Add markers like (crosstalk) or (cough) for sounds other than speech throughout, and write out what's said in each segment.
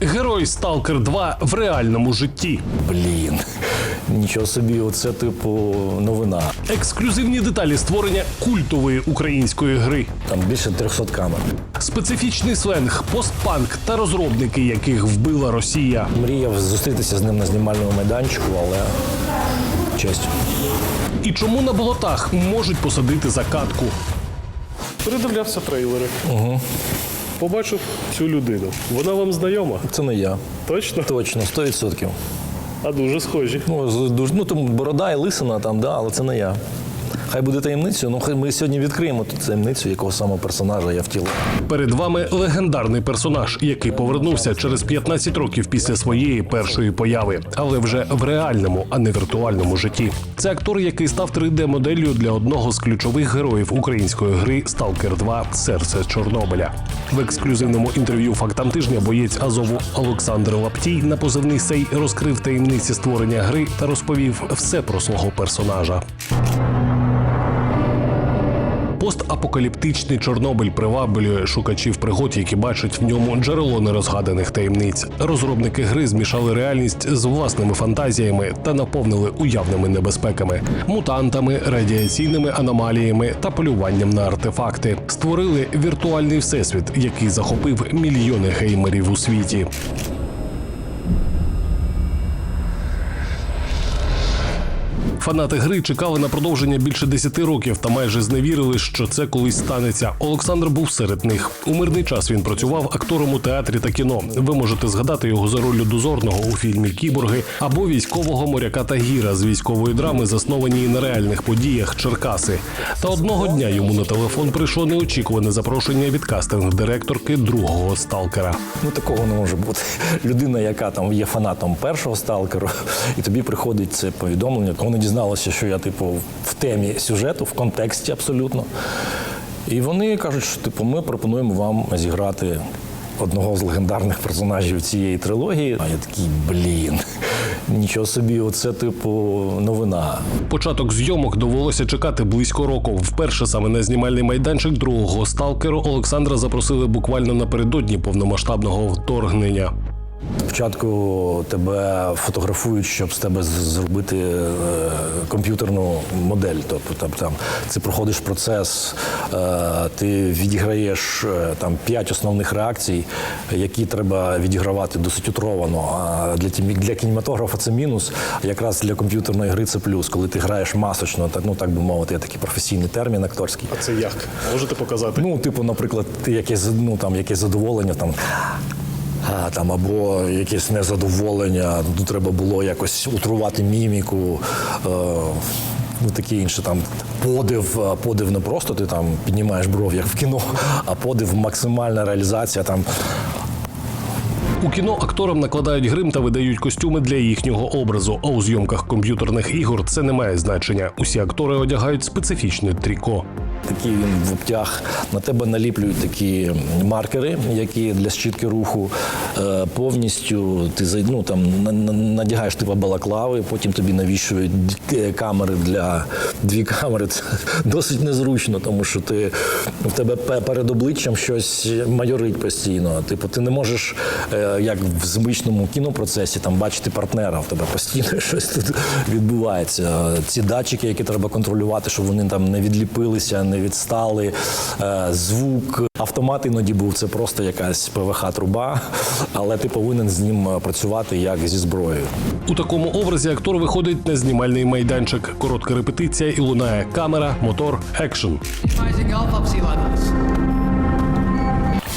Герой Сталкер 2 в реальному житті. Блін, нічого собі, оце типу новина. Ексклюзивні деталі створення культової української гри. Там більше 300 камер. Специфічний сленг, постпанк та розробники, яких вбила Росія. Мріяв зустрітися з ним на знімальному майданчику, але честь. І чому на болотах можуть посадити за катку? Передивлявся трейлери. Угу. Побачив цю людину. Вона вам знайома? Це не я. Точно? Точно, 100%. А дуже схожі. Ну, дуже, ну тому борода і лисина там, да, але це не я. Хай буде таємницею. Ну, хай ми сьогодні відкриємо ту таємницю, якого саме персонажа я втілив. Перед вами легендарний персонаж, який повернувся через 15 років після своєї першої появи, але вже в реальному, а не віртуальному житті. Це актор, який став 3D-моделлю для одного з ключових героїв української гри Сталкер 2 Серце Чорнобиля. В ексклюзивному інтерв'ю фактам тижня боєць Азову Олександр Лаптій на позивний сей розкрив таємниці створення гри та розповів все про свого персонажа. Постапокаліптичний Чорнобиль приваблює шукачів пригод, які бачать в ньому джерело нерозгаданих таємниць. Розробники гри змішали реальність з власними фантазіями та наповнили уявними небезпеками, мутантами, радіаційними аномаліями та полюванням на артефакти. Створили віртуальний всесвіт, який захопив мільйони геймерів у світі. Фанати гри чекали на продовження більше 10 років та майже зневірили, що це колись станеться. Олександр був серед них. У мирний час він працював актором у театрі та кіно. Ви можете згадати його за ролью дозорного у фільмі Кіборги або військового моряка Тагіра з військової драми, заснованій на реальних подіях Черкаси. Та одного дня йому на телефон прийшло неочікуване запрошення від кастинг-директорки другого сталкера. Ну такого не може бути. Людина, яка там є фанатом першого сталкеру, і тобі приходить це повідомлення. Вони дізналися, що я, типу, в темі сюжету, в контексті абсолютно. І вони кажуть, що типу, ми пропонуємо вам зіграти одного з легендарних персонажів цієї трилогії. А я такий, блін, нічого собі, оце, типу, новина. Початок зйомок довелося чекати близько року. Вперше саме на знімальний майданчик другого сталкеру Олександра запросили буквально напередодні повномасштабного вторгнення. Спочатку тебе фотографують, щоб з тебе зробити е, комп'ютерну модель. Тобто там, там ти проходиш процес, е, ти відіграєш е, там п'ять основних реакцій, які треба відігравати досить утровано. А для для кінематографа це мінус. а Якраз для комп'ютерної гри це плюс, коли ти граєш масочно, так ну так би мовити, є такий професійний термін акторський. А Це як? Можете показати? Ну, типу, наприклад, ти якесь ну там якесь задоволення там. А, там або якесь незадоволення, ну треба було якось утрувати міміку, е, ну таке інше там подив, е, подив не просто ти там піднімаєш бров, як в кіно, а подив максимальна реалізація там. У кіно акторам накладають грим та видають костюми для їхнього образу. А у зйомках комп'ютерних ігор це не має значення. Усі актори одягають специфічне тріко. Такий він в обтяг. На тебе наліплюють такі маркери, які для щітки руху е, повністю ти ну, там, на- на- надягаєш типу балаклави, потім тобі навішують камери для дві камери. Це (laughs) досить незручно, тому що ти в тебе перед обличчям щось майорить постійно. Типу, ти не можеш, е, як в звичному кінопроцесі, там бачити партнера, в тебе постійно (laughs) щось тут відбувається. Ці датчики, які треба контролювати, щоб вони там не відліпилися, не відстали. Е, Звук автомат іноді був це просто якась ПВХ-труба, але ти повинен з ним е, працювати як зі зброєю. У такому образі актор виходить на знімальний майданчик. Коротка репетиція і лунає камера, мотор, екшн.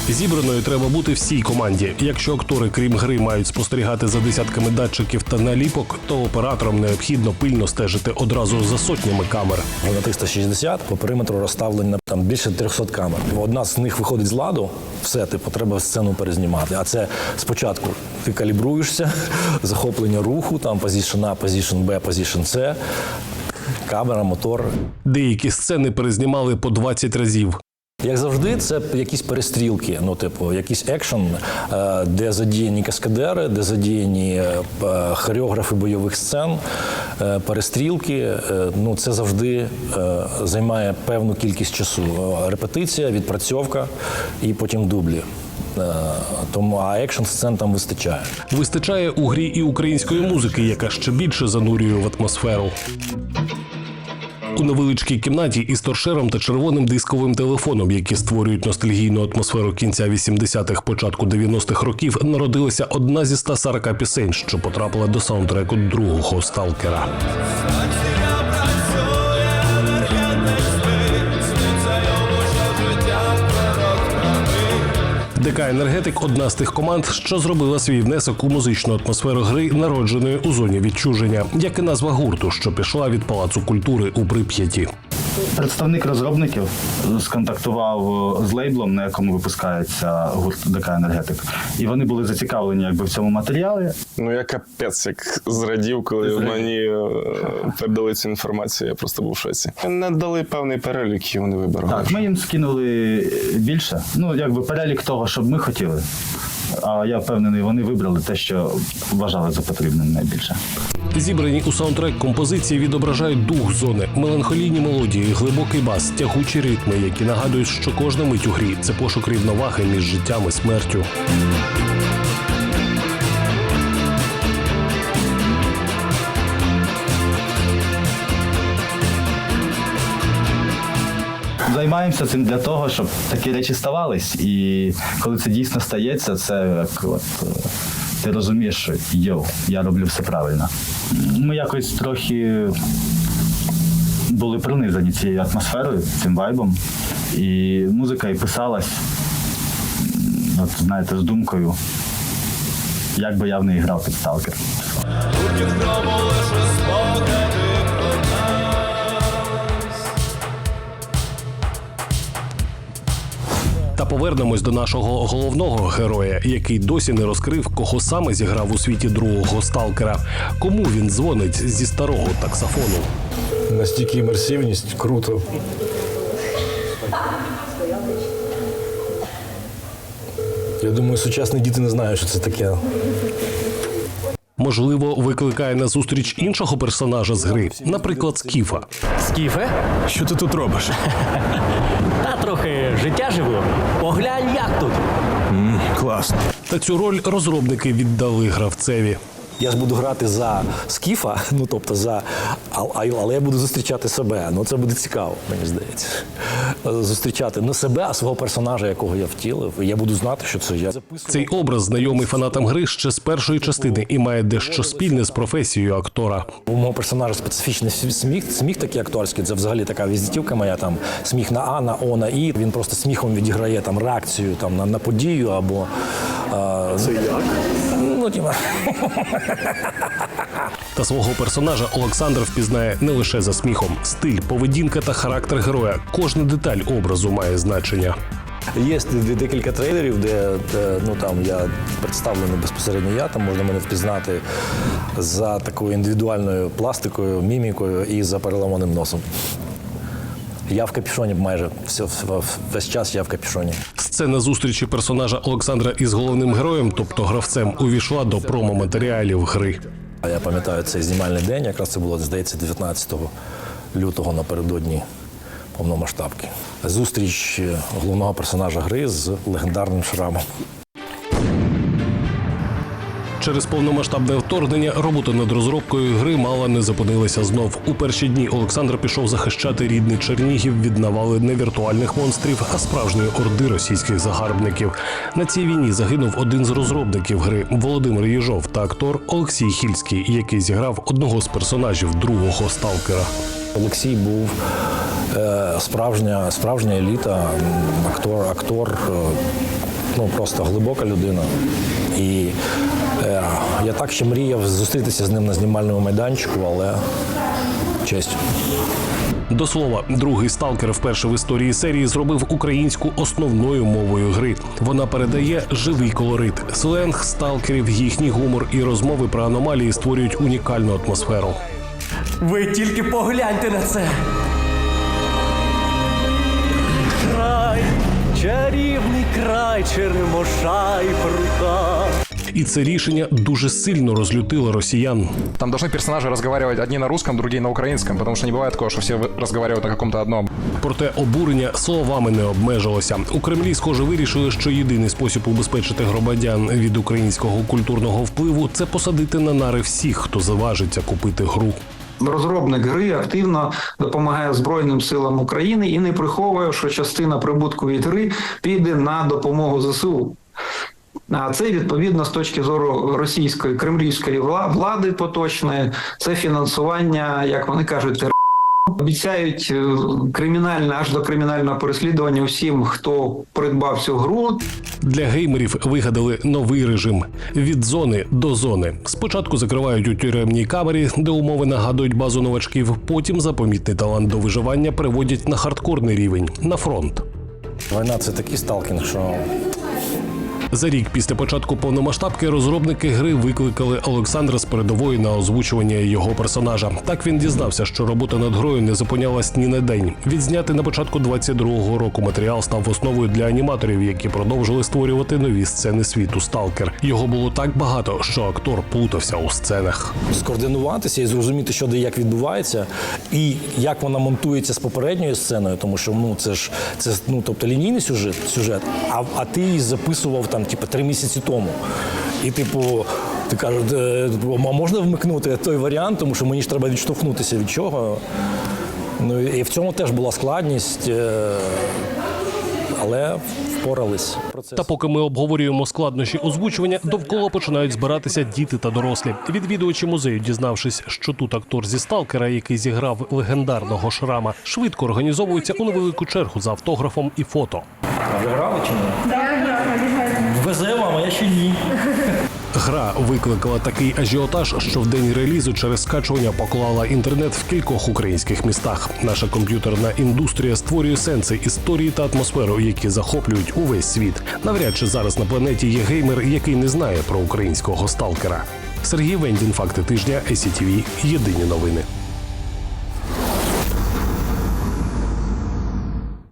Зібраною треба бути всій команді. Якщо актори, крім гри, мають спостерігати за десятками датчиків та наліпок, то операторам необхідно пильно стежити одразу за сотнями камер. На 360 по периметру розставлено там більше 300 камер. Одна з них виходить з ладу, все, типу, треба сцену перезнімати. А це спочатку ти калібруєшся, (laughs) захоплення руху, там позішн А, позішн Б, позішн С, камера, мотор. Деякі сцени перезнімали по 20 разів. Як завжди, це якісь перестрілки, ну, типу, якийсь екшен, е, де задіяні каскадери, де задіяні е, хореографи бойових сцен, е, перестрілки. Е, Ну, це завжди е, займає певну кількість часу. Е, Репетиція, відпрацьовка і потім дублі. Е, Тому а екшн сцен там вистачає. Вистачає у грі і української музики, яка ще більше занурює в атмосферу. У невеличкій кімнаті із торшером та червоним дисковим телефоном, які створюють ностальгійну атмосферу кінця 80-х, початку 90-х років, народилася одна зі 140 пісень, що потрапила до саундтреку другого сталкера. ДК Енергетик одна з тих команд, що зробила свій внесок у музичну атмосферу гри, народженої у зоні відчуження, як і назва гурту, що пішла від палацу культури у Прип'яті. Представник розробників сконтактував з лейблом, на якому випускається гурт ДК Енергетик, і вони були зацікавлені якби в цьому матеріалі. Ну я капець як зрадів, коли мені е, передали цю інформацію. Я просто був в шоці. Не дали певний перелік, і вони вибирали. Так, ми їм скинули більше. Ну якби перелік того, що б ми хотіли. А я впевнений, вони вибрали те, що вважали за потрібне найбільше. Зібрані у саундтрек композиції відображають дух зони, меланхолійні мелодії, глибокий бас, тягучі ритми, які нагадують, що кожна мить у грі це пошук рівноваги між життям і смертю. Займаємося цим для того, щоб такі речі ставались. І коли це дійсно стається, це як от ти розумієш, що йоу, я роблю все правильно. Ми якось трохи були пронизані цією атмосферою, цим вайбом. І музика і писалась, от знаєте, з думкою, як би я в неї грав під сталкер. Та повернемось до нашого головного героя, який досі не розкрив, кого саме зіграв у світі другого сталкера. Кому він дзвонить зі старого таксофону? Настільки імерсивність, круто. Я думаю, сучасні діти не знають, що це таке. Можливо, викликає на зустріч іншого персонажа з гри, наприклад, Скіфа. Скіфе? Що ти тут робиш? Та трохи життя живу. Поглянь, як тут. Класно. Та цю роль розробники віддали гравцеві. Я ж буду грати за скіфа, (laughs) ну тобто за. Але я буду зустрічати себе. Ну це буде цікаво, мені здається. Зустрічати не себе, а свого персонажа, якого я втілив. І я буду знати, що це я. Цей образ знайомий фанатам гри ще з першої частини і має дещо спільне з професією актора. У мого персонажа специфічний сміх, сміх такий акторський. Це взагалі така візитівка моя. Там сміх на А, на О, на І. Він просто сміхом відіграє там реакцію там на, на подію або. А, це як? Ну, тіма. Та свого персонажа Олександр впізнає не лише за сміхом. Стиль, поведінка та характер героя. Кожна деталь образу має значення. Є декілька трейлерів, де, де ну там я представлений безпосередньо я, там можна мене впізнати за такою індивідуальною пластикою, мімікою і за переламаним носом. Я в капюшоні майже все, весь час я в капюшоні. Сцена зустрічі персонажа Олександра із головним героєм, тобто гравцем, увійшла до промо-матеріалів гри. А Я пам'ятаю цей знімальний день, якраз це було, здається, 19 лютого напередодні повномасштабки. Зустріч е, головного персонажа гри з легендарним шрамом. Через повномасштабне вторгнення робота над розробкою гри мало не зупинилася знов. У перші дні Олександр пішов захищати рідний Чернігів від навали не віртуальних монстрів, а справжньої орди російських загарбників. На цій війні загинув один з розробників гри Володимир Єжов та актор Олексій Хільський, який зіграв одного з персонажів другого сталкера. Олексій був е, справжня, справжня еліта, актор, актор, е, ну просто глибока людина. І я так ще мріяв зустрітися з ним на знімальному майданчику, але честь. До слова, другий сталкер вперше в історії серії зробив українську основною мовою гри. Вона передає живий колорит, сленг сталкерів, їхній гумор і розмови про аномалії створюють унікальну атмосферу. Ви тільки погляньте на це. Край, чарівний край, черемоша і прута І це рішення дуже сильно розлютило росіян. Там должны персонажи разговаривать одни на русском, другие на украинском, потому что не бывает такого, что все вы- разговаривают на каком-то одном. Проте обурення словами не обмежилося. У Кремлі, схоже, вирішили, що єдиний спосіб убезпечити громадян від українського культурного впливу це посадити на нари всіх, хто заважиться купити гру. Розробник гри активно допомагає Збройним силам України і не приховує, що частина прибутку від гри піде на допомогу ЗСУ. А це відповідно з точки зору російської кремлівської влади поточної, це фінансування, як вони кажуть, обіцяють е, кримінальне аж до кримінального переслідування всім, хто придбав цю гру. Для геймерів вигадали новий режим від зони до зони. Спочатку закривають у тюремній камері, де умови нагадують базу новачків. Потім за помітний талант до виживання переводять на хардкорний рівень на фронт. Війна це такий сталкінг, що За рік після початку повномасштабки розробники гри викликали Олександра з передової на озвучування його персонажа. Так він дізнався, що робота над грою не зупинялась ні на день. Відзнятий на початку 22-го року матеріал став основою для аніматорів, які продовжили створювати нові сцени світу Сталкер. Його було так багато, що актор плутався у сценах. скоординуватися і зрозуміти, що де як відбувається, і як вона монтується з попередньою сценою, тому що ну це ж це ну тобто лінійний сюжет, сюжет, а, а ти записував там, типу, три місяці тому. І типу. Ти кажеш, «Е, а можна вмикнути той варіант, тому що мені ж треба відштовхнутися від чого. Ну і в цьому теж була складність, е, але впорались. Процес. Та поки ми обговорюємо складнощі озвучування, довкола починають збиратися діти та дорослі. Відвідувачі музею, дізнавшись, що тут актор зі сталкера, який зіграв легендарного шрама, швидко організовуються у невелику чергу за автографом і фото. Ви грали чи ні? Я ще ні. Гра викликала такий ажіотаж, що в день релізу через скачування поклала інтернет в кількох українських містах. Наша комп'ютерна індустрія створює сенси, історії та атмосферу, які захоплюють увесь світ. Навряд чи зараз на планеті є геймер, який не знає про українського сталкера. Сергій Вендін, факти тижня, СІТВ, Єдині новини.